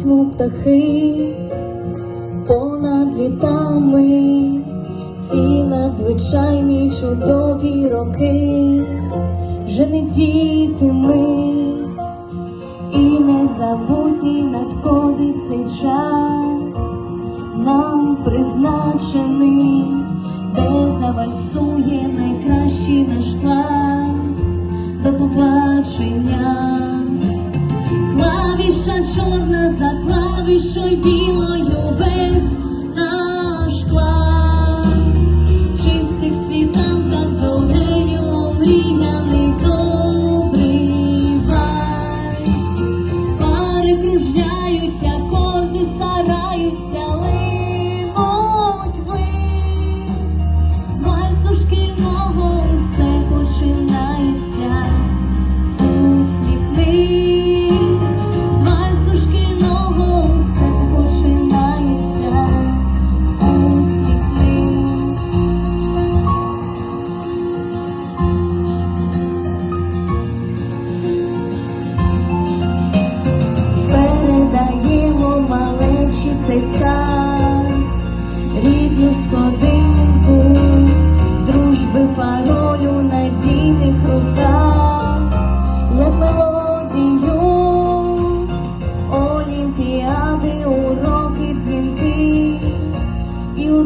птахи понад літами, ці надзвичайні чудові роки, вже не діти ми, і незабутній надходить цей час, нам призначений, де завальсує найкращий наш клас, до побачення. Чорна за клавішою білою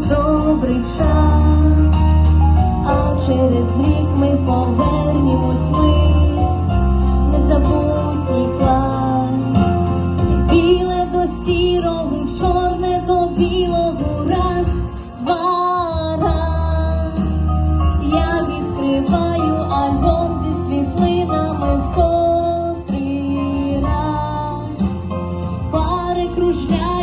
добрий час, а через рік ми повернімось ми, незабутній клас. Біле до сірого, чорне до білого, раз, два, раз. Я відкриваю альбом зі світлинами в котрий раз. Пари кружляють,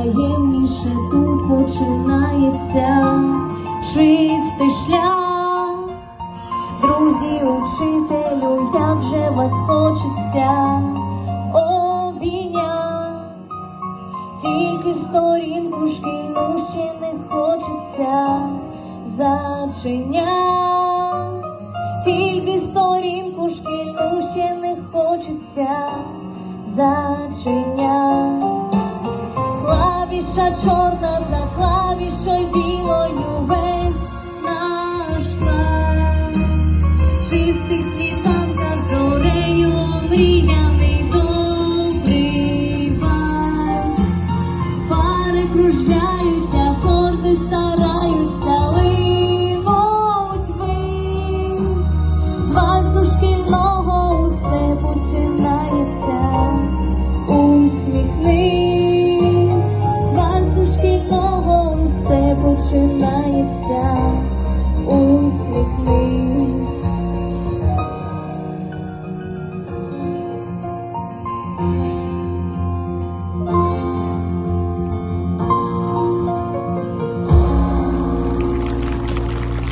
Найпотаємніше тут починається чистий шлях. Друзі, учителю, як же вас хочеться обійнять. Тільки сторінку шкільну ще не хочеться зачинять. Тільки сторінку шкільну ще не хочеться зачинять. Клавіша чорна за клавішою білою